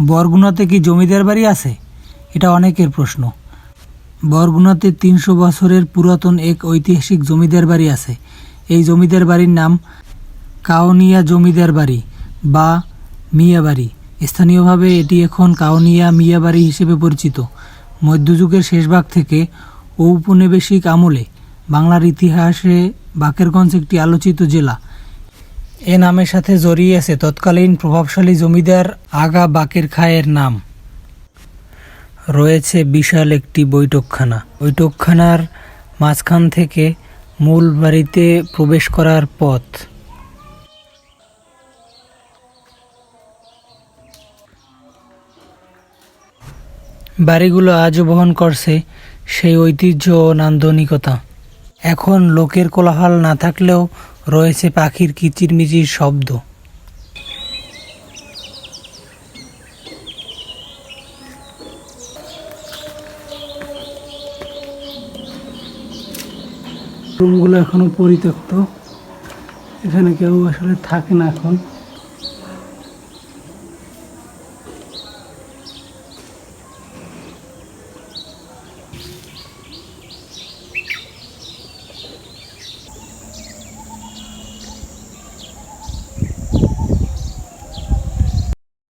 বরগুনাতে কি জমিদার বাড়ি আছে? এটা অনেকের প্রশ্ন। বরগুনাতে তিনশো বছরের পুরাতন এক ঐতিহাসিক জমিদার বাড়ি আছে। এই জমিদার বাড়ির নাম কাউনিয়া জমিদার বাড়ি বা মিয়াবাড়ি স্থানীয়ভাবে এটি এখন কাউনিয়া মিয়াবাড়ি হিসেবে পরিচিত। মধ্যযুগের শেষ ভাগ থেকে ঔপনিবেশিক আমলে বাংলার ইতিহাসে বাকেরগঞ্জ একটি আলোচিত জেলা। এ নামের সাথে জড়িয়ে আছে তৎকালীন প্রভাবশালী জমিদার আগা বাকের খায়ের নাম। রয়েছে বিশাল একটি বৈঠকখানা। বৈঠকখানার মাঝখান থেকে মূল বাড়িতে প্রবেশ করার পথ। বাড়িগুলো আজও বহন করছে সেই ঐতিহ্য ও নান্দনিকতা। এখন লোকের কোলাহল না থাকলেও রয়েছে পাখির কিচিরমিচির শব্দ। রুমগুলো এখনও পরিত্যক্ত। এখানে কেউ আসলে থাকে না এখন।